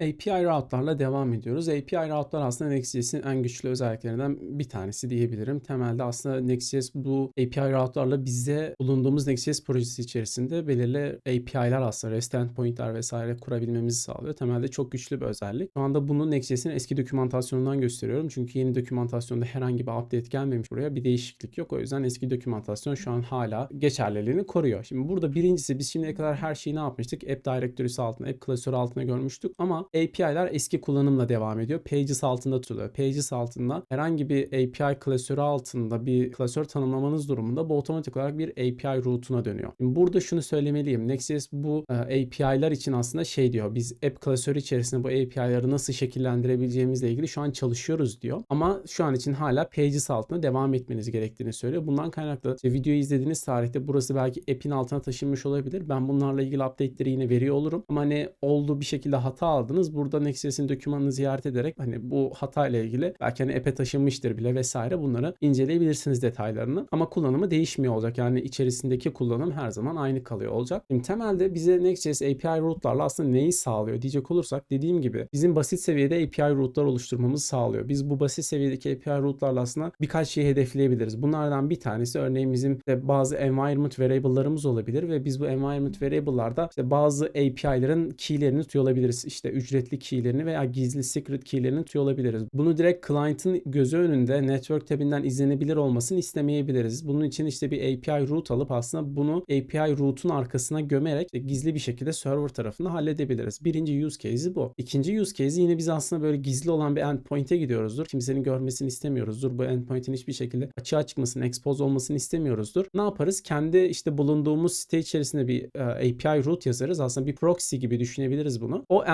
API route'larla devam ediyoruz. API route'lar aslında Next.js'in en güçlü özelliklerinden bir tanesi diyebilirim. Temelde aslında Next.js bu API route'larla bize bulunduğumuz Next.js projesi içerisinde belirli API'ler aslında REST endpoint'ler vesaire kurabilmemizi sağlıyor. Temelde çok güçlü bir özellik. Şu anda bunu Next.js'in eski dokümantasyonundan gösteriyorum. Çünkü yeni dokümantasyonda herhangi bir update gelmemiş buraya. Bir değişiklik yok. O yüzden eski dokümantasyon şu an hala geçerliliğini koruyor. Şimdi burada birincisi biz şimdiye kadar her şeyi ne yapmıştık? App Directory'si altında, App klasörü altında görmüştük ama API'ler eski kullanımla devam ediyor. Pages altında tutuluyor. Pages altında herhangi bir API klasörü altında bir klasör tanımlamanız durumunda bu otomatik olarak bir API route'una dönüyor. Şimdi burada şunu söylemeliyim. Next.js bu e, API'ler için aslında şey diyor. Biz app klasörü içerisinde bu API'ları nasıl şekillendirebileceğimizle ilgili şu an çalışıyoruz diyor. Ama şu an için hala Pages altında devam etmeniz gerektiğini söylüyor. Bundan kaynaklı işte videoyu izlediğiniz tarihte burası belki app'in altına taşınmış olabilir. Ben bunlarla ilgili update'leri yine veriyor olurum. Ama ne oldu bir şekilde hata aldınız. Burada Next.js'in dokümanını ziyaret ederek hani bu hata ile ilgili belki hani app'e taşınmıştır bile vesaire bunları inceleyebilirsiniz detaylarını. Ama kullanımı değişmiyor olacak. Yani içerisindeki kullanım her zaman aynı kalıyor olacak. Şimdi temelde bize Next.js API route'larla aslında neyi sağlıyor diyecek olursak dediğim gibi bizim basit seviyede API route'lar oluşturmamızı sağlıyor. Biz bu basit seviyedeki API route'larla aslında birkaç şeyi hedefleyebiliriz. Bunlardan bir tanesi örneğin bizim de bazı environment variable'larımız olabilir ve biz bu environment variable'larda işte bazı API'lerin key'lerini tutuyor olabiliriz. İşte ücretli key'lerini veya gizli secret key'lerini tutuyor olabiliriz. Bunu direkt client'ın gözü önünde network tabinden izlenebilir olmasını istemeyebiliriz. Bunun için işte bir API route alıp aslında bunu API route'un arkasına gömerek işte gizli bir şekilde server tarafında halledebiliriz. Birinci use case'i bu. İkinci use case'i yine biz aslında böyle gizli olan bir endpoint'e gidiyoruzdur. Kimsenin görmesini istemiyoruzdur. Bu endpoint'in hiçbir şekilde açığa çıkmasını, expose olmasını istemiyoruzdur. Ne yaparız? Kendi işte bulunduğumuz site içerisinde bir e, API route yazarız. Aslında bir proxy gibi düşünebiliriz bunu. O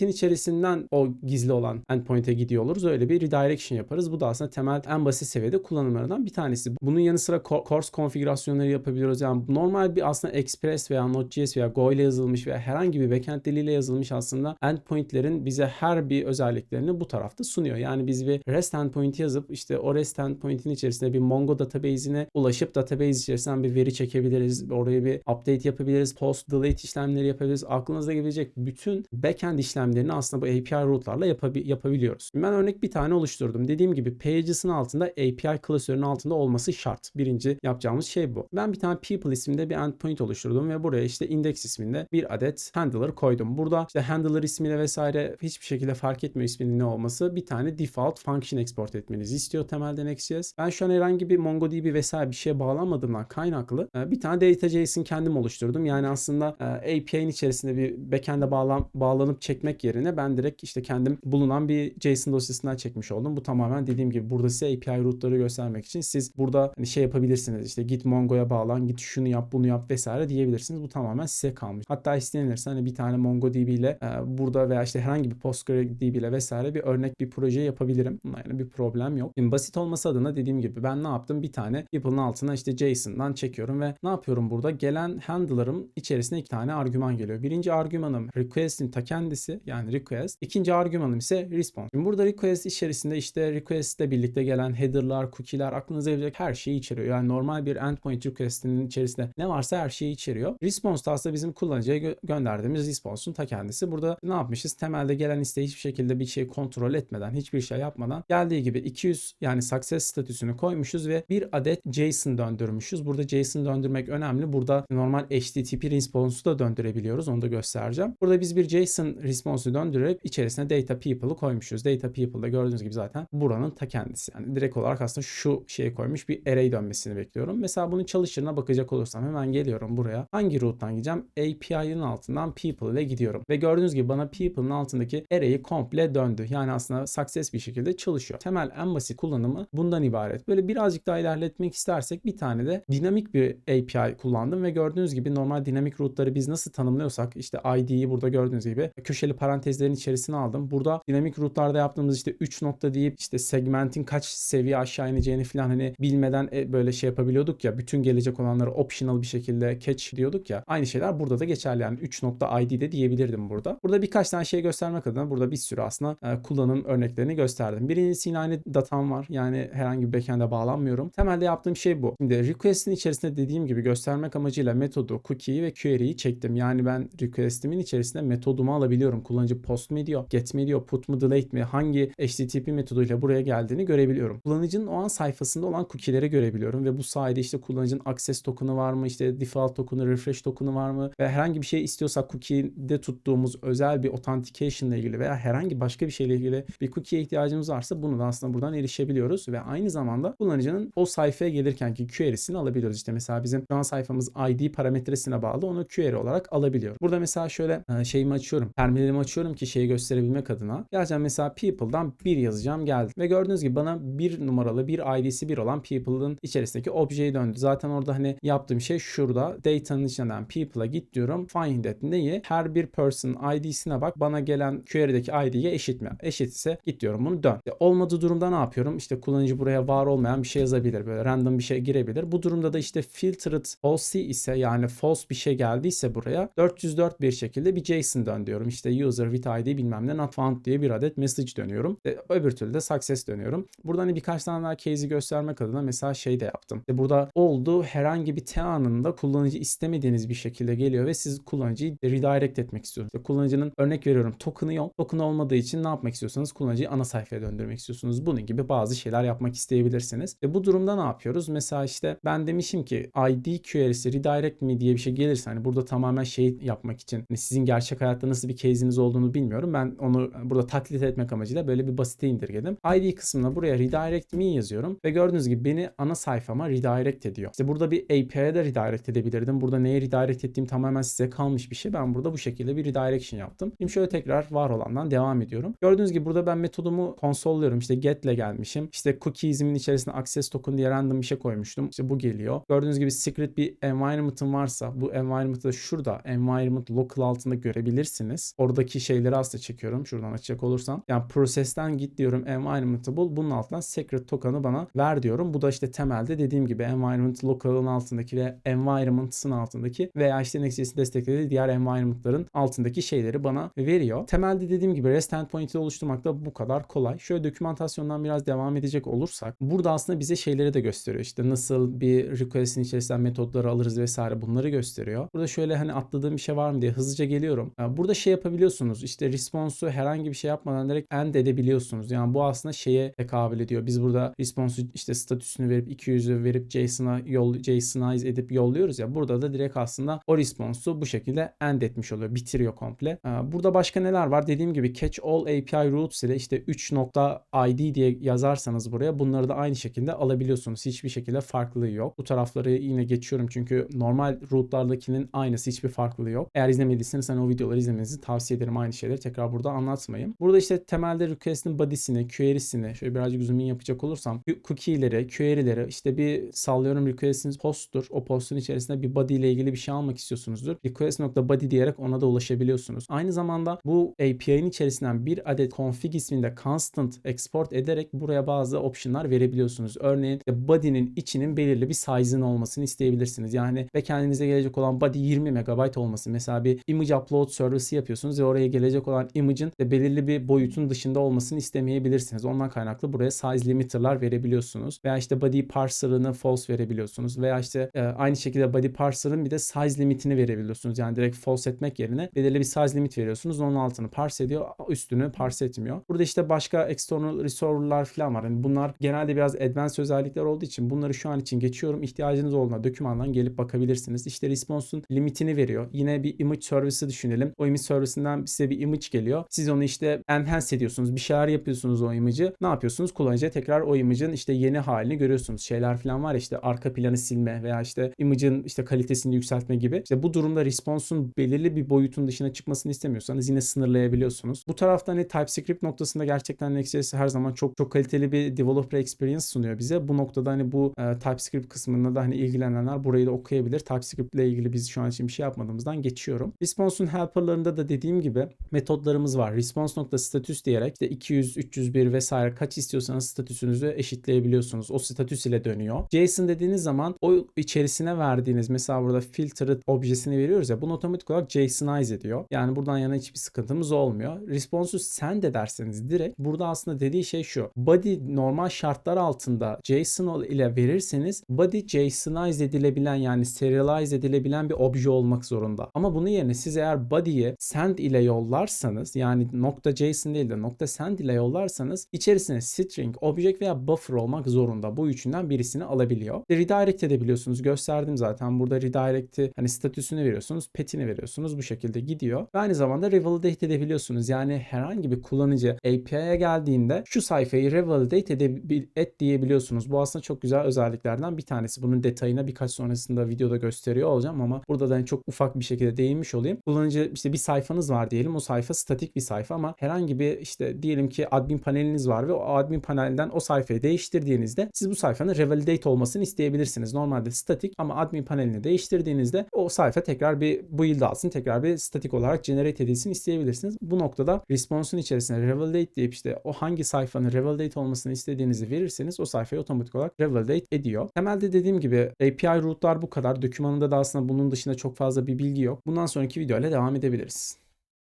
endpoint'in içerisinden o gizli olan endpoint'e gidiyor oluruz. Öyle bir redirection yaparız. Bu da aslında temel en basit seviyede kullanımlarından bir tanesi. Bunun yanı sıra course konfigürasyonları yapabiliyoruz. Yani normal bir aslında Express veya Node.js veya Go ile yazılmış veya herhangi bir backend diliyle yazılmış aslında endpoint'lerin bize her bir özelliklerini bu tarafta sunuyor. Yani biz bir REST endpoint yazıp işte o REST endpoint'in içerisinde bir Mongo database'ine ulaşıp database içerisinden bir veri çekebiliriz. Oraya bir update yapabiliriz. Post delete işlemleri yapabiliriz. Aklınıza gelebilecek bütün backend işlemlerini aslında bu API route'larla yapabi- yapabiliyoruz. Ben örnek bir tane oluşturdum. Dediğim gibi Pages'ın altında API klasörünün altında olması şart. Birinci yapacağımız şey bu. Ben bir tane people isminde bir endpoint oluşturdum ve buraya işte index isminde bir adet handler koydum. Burada işte handler ismiyle vesaire hiçbir şekilde fark etmiyor isminin ne olması. Bir tane default function export etmenizi istiyor temelde Next.js. Ben şu an herhangi bir MongoDB vesaire bir şeye bağlanmadığımdan kaynaklı e, bir tane data.js'in kendim oluşturdum. Yani aslında e, API'nin içerisinde bir backend'e bağlan, bağlanıp çekmek yerine ben direkt işte kendim bulunan bir JSON dosyasından çekmiş oldum. Bu tamamen dediğim gibi burada size API route'ları göstermek için siz burada hani şey yapabilirsiniz. İşte git Mongo'ya bağlan, git şunu yap, bunu yap vesaire diyebilirsiniz. Bu tamamen size kalmış. Hatta istenilirse hani bir tane MongoDB ile e, burada veya işte herhangi bir PostgreDB ile vesaire bir örnek bir proje yapabilirim. Yani bir problem yok. Şimdi basit olması adına dediğim gibi ben ne yaptım? Bir tane people'ın altına işte JSON'dan çekiyorum ve ne yapıyorum burada? Gelen handler'ım içerisine iki tane argüman geliyor. Birinci argümanım request'in ta kendisi yani request. İkinci argümanım ise response. Şimdi burada request içerisinde işte request ile birlikte gelen header'lar, cookie'ler aklınıza gelecek her şeyi içeriyor. Yani normal bir endpoint request'inin içerisinde ne varsa her şeyi içeriyor. Response da aslında bizim kullanıcıya gö- gönderdiğimiz response'un ta kendisi. Burada ne yapmışız? Temelde gelen isteği hiçbir şekilde bir şey kontrol etmeden, hiçbir şey yapmadan geldiği gibi 200 yani success statüsünü koymuşuz ve bir adet JSON döndürmüşüz. Burada JSON döndürmek önemli. Burada normal HTTP response'u da döndürebiliyoruz. Onu da göstereceğim. Burada biz bir JSON response'u döndürerek içerisine data people'ı koymuşuz. Data people'da gördüğünüz gibi zaten buranın ta kendisi. Yani direkt olarak aslında şu şeye koymuş bir array dönmesini bekliyorum. Mesela bunun çalışırına bakacak olursam hemen geliyorum buraya. Hangi route'dan gideceğim? API'nin altından people ile gidiyorum. Ve gördüğünüz gibi bana people'ın altındaki array'i komple döndü. Yani aslında success bir şekilde çalışıyor. Temel en basit kullanımı bundan ibaret. Böyle birazcık daha ilerletmek istersek bir tane de dinamik bir API kullandım ve gördüğünüz gibi normal dinamik route'ları biz nasıl tanımlıyorsak işte ID'yi burada gördüğünüz gibi köşeli parantezlerin içerisine aldım. Burada dinamik route'larda yaptığımız işte 3 nokta deyip işte segmentin kaç seviye aşağı ineceğini falan hani bilmeden e, böyle şey yapabiliyorduk ya bütün gelecek olanları optional bir şekilde catch diyorduk ya. Aynı şeyler burada da geçerli yani 3 nokta ID de diyebilirdim burada. Burada birkaç tane şey göstermek adına burada bir sürü aslında e, kullanım örneklerini gösterdim. Birincisi yine aynı datam var. Yani herhangi bir backend'e bağlanmıyorum. Temelde yaptığım şey bu. Şimdi request'in içerisinde dediğim gibi göstermek amacıyla metodu, cookie'yi ve query'yi çektim. Yani ben request'imin içerisinde metodumu alabiliyorum kullanıcı post mu ediyor, get mi ediyor, put mu, delete mi, hangi HTTP metoduyla buraya geldiğini görebiliyorum. Kullanıcının o an sayfasında olan cookie'leri görebiliyorum ve bu sayede işte kullanıcının access token'ı var mı, işte default token'ı, refresh token'ı var mı ve herhangi bir şey istiyorsak cookie'de tuttuğumuz özel bir authentication ile ilgili veya herhangi başka bir şeyle ilgili bir cookie'ye ihtiyacımız varsa bunu da aslında buradan erişebiliyoruz ve aynı zamanda kullanıcının o sayfaya gelirkenki query'sini alabiliyoruz. İşte mesela bizim şu an sayfamız ID parametresine bağlı onu query olarak alabiliyorum. Burada mesela şöyle e, şeyimi açıyorum. Terminalimi açıyorum ki şeyi gösterebilmek adına. Geleceğim mesela people'dan bir yazacağım geldi. Ve gördüğünüz gibi bana bir numaralı bir ID'si bir olan people'ın içerisindeki objeyi döndü. Zaten orada hani yaptığım şey şurada data'nın içinden people'a git diyorum. Find et neyi? Her bir person ID'sine bak. Bana gelen query'deki ID'ye eşit mi? Eşit ise git diyorum bunu dön. İşte olmadığı durumda ne yapıyorum? İşte kullanıcı buraya var olmayan bir şey yazabilir. Böyle random bir şey girebilir. Bu durumda da işte filtered false ise yani false bir şey geldiyse buraya 404 bir şekilde bir JSON dön diyorum. İşte user with ID bilmem ne not found diye bir adet message dönüyorum. E, öbür türlü de success dönüyorum. Burada hani birkaç tane daha case'i göstermek adına mesela şey de yaptım. E, burada oldu herhangi bir T anında kullanıcı istemediğiniz bir şekilde geliyor ve siz kullanıcıyı redirect etmek istiyorsunuz. İşte kullanıcının örnek veriyorum token'ı yok. Token olmadığı için ne yapmak istiyorsanız kullanıcıyı ana sayfaya döndürmek istiyorsunuz. Bunun gibi bazı şeyler yapmak isteyebilirsiniz. Ve bu durumda ne yapıyoruz? Mesela işte ben demişim ki ID query'si redirect mi diye bir şey gelirse hani burada tamamen şey yapmak için hani sizin gerçek hayatta nasıl bir case'iniz olduğunu bilmiyorum. Ben onu burada taklit etmek amacıyla böyle bir basite indirgedim. ID kısmına buraya redirect me yazıyorum ve gördüğünüz gibi beni ana sayfama redirect ediyor. İşte burada bir API'ye de redirect edebilirdim. Burada neye redirect ettiğim tamamen size kalmış bir şey. Ben burada bu şekilde bir redirection yaptım. Şimdi şöyle tekrar var olandan devam ediyorum. Gördüğünüz gibi burada ben metodumu konsolluyorum. İşte get ile gelmişim. İşte cookies'imin içerisine access token diye random bir şey koymuştum. İşte bu geliyor. Gördüğünüz gibi secret bir environment'ım varsa bu environment'ı da şurada environment local altında görebilirsiniz. Oradaki şeyleri aslında çekiyorum. Şuradan açacak olursam. Yani prosesten git diyorum environment'ı bul. Bunun altından secret token'ı bana ver diyorum. Bu da işte temelde dediğim gibi environment local'ın altındaki ve environment'ın altındaki veya işte Next.js'in desteklediği diğer environment'ların altındaki şeyleri bana veriyor. Temelde dediğim gibi REST endpoint'i oluşturmak da bu kadar kolay. Şöyle dokümantasyondan biraz devam edecek olursak burada aslında bize şeyleri de gösteriyor. İşte nasıl bir request'in içerisinden metodları alırız vesaire bunları gösteriyor. Burada şöyle hani atladığım bir şey var mı diye hızlıca geliyorum. Burada şey yapabiliyorsunuz. İşte response'u herhangi bir şey yapmadan direkt end edebiliyorsunuz. Yani bu aslında şeye tekabül ediyor. Biz burada response'u işte statüsünü verip 200'ü verip JSON'a yol JSON'ize edip yolluyoruz ya. Burada da direkt aslında o response'u bu şekilde end etmiş oluyor. Bitiriyor komple. Burada başka neler var? Dediğim gibi catch all API routes ile işte 3.id diye yazarsanız buraya bunları da aynı şekilde alabiliyorsunuz. Hiçbir şekilde farklılığı yok. Bu tarafları yine geçiyorum çünkü normal route'lardakinin aynısı hiçbir farklılığı yok. Eğer izlemediyseniz hani o videoları izlemenizi tavsiye ederim aynı şeyleri tekrar burada anlatmayayım. Burada işte temelde request'in body'sini, query'sini şöyle birazcık zoom in yapacak olursam cookie'leri, query'leri işte bir sallıyorum request'iniz post'tur. O post'un içerisinde bir body ile ilgili bir şey almak istiyorsunuzdur. Request.body diyerek ona da ulaşabiliyorsunuz. Aynı zamanda bu API'nin içerisinden bir adet config isminde constant export ederek buraya bazı option'lar verebiliyorsunuz. Örneğin body'nin içinin belirli bir size'ın olmasını isteyebilirsiniz. Yani ve kendinize gelecek olan body 20 MB olması. Mesela bir image upload servisi yapıyorsunuz ve oraya gelecek olan image'ın belirli bir boyutun dışında olmasını istemeyebilirsiniz. Ondan kaynaklı buraya size limiter'lar verebiliyorsunuz. Veya işte body parser'ını false verebiliyorsunuz. Veya işte e, aynı şekilde body parser'ın bir de size limitini verebiliyorsunuz. Yani direkt false etmek yerine belirli bir size limit veriyorsunuz. Onun altını parse ediyor, üstünü parse etmiyor. Burada işte başka external resolver'lar falan var. Yani bunlar genelde biraz advanced özellikler olduğu için bunları şu an için geçiyorum. İhtiyacınız olduğunda dokümandan gelip bakabilirsiniz. İşte response'un limitini veriyor. Yine bir image servisi düşünelim. O image servisinden size bir image geliyor. Siz onu işte enhance ediyorsunuz. Bir şeyler yapıyorsunuz o image'ı. Ne yapıyorsunuz? Kullanıcıya tekrar o image'ın işte yeni halini görüyorsunuz. Şeyler falan var işte arka planı silme veya işte image'ın işte kalitesini yükseltme gibi. İşte bu durumda response'un belirli bir boyutun dışına çıkmasını istemiyorsanız yine sınırlayabiliyorsunuz. Bu tarafta hani TypeScript noktasında gerçekten Next.js her zaman çok çok kaliteli bir developer experience sunuyor bize. Bu noktada hani bu e, TypeScript kısmında da hani ilgilenenler burayı da okuyabilir. TypeScript ile ilgili biz şu an için bir şey yapmadığımızdan geçiyorum. Response'un helper'larında da dediğim gibi metodlarımız var. Response.status diyerek işte 200, 301 vesaire kaç istiyorsanız statüsünüzü eşitleyebiliyorsunuz. O statüs ile dönüyor. JSON dediğiniz zaman o içerisine verdiğiniz mesela burada filtered objesini veriyoruz ya bunu otomatik olarak JSONize ediyor. Yani buradan yana hiçbir sıkıntımız olmuyor. Response'u send ederseniz direkt burada aslında dediği şey şu. Body normal şartlar altında JSON ile verirseniz body JSONize edilebilen yani serialize edilebilen bir obje olmak zorunda. Ama bunun yerine siz eğer body'yi send ile yollarsanız yani nokta .json değil de nokta .send ile yollarsanız içerisine string, object veya buffer olmak zorunda. Bu üçünden birisini alabiliyor. Redirect edebiliyorsunuz. Gösterdim zaten. Burada redirect'i hani statüsünü veriyorsunuz, pet'ini veriyorsunuz. Bu şekilde gidiyor. Ve aynı zamanda revalidate edebiliyorsunuz. Yani herhangi bir kullanıcı API'ye geldiğinde şu sayfayı revalidate edebil- et diyebiliyorsunuz. Bu aslında çok güzel özelliklerden bir tanesi. Bunun detayına birkaç sonrasında videoda gösteriyor olacağım ama burada da hani çok ufak bir şekilde değinmiş olayım. Kullanıcı işte bir sayfanız var diyelim. O sayfa statik bir sayfa ama herhangi bir işte diyelim ki admin paneliniz var ve o admin panelden o sayfayı değiştirdiğinizde siz bu sayfanın revalidate olmasını isteyebilirsiniz. Normalde statik ama admin panelini değiştirdiğinizde o sayfa tekrar bir build alsın, tekrar bir statik olarak generate edilsin isteyebilirsiniz. Bu noktada response'un içerisine revalidate deyip işte o hangi sayfanın revalidate olmasını istediğinizi verirseniz o sayfayı otomatik olarak revalidate ediyor. Temelde dediğim gibi API route'lar bu kadar. Dokümanında da aslında bunun dışında çok fazla bir bilgi yok. Bundan sonraki videoyla devam edebiliriz.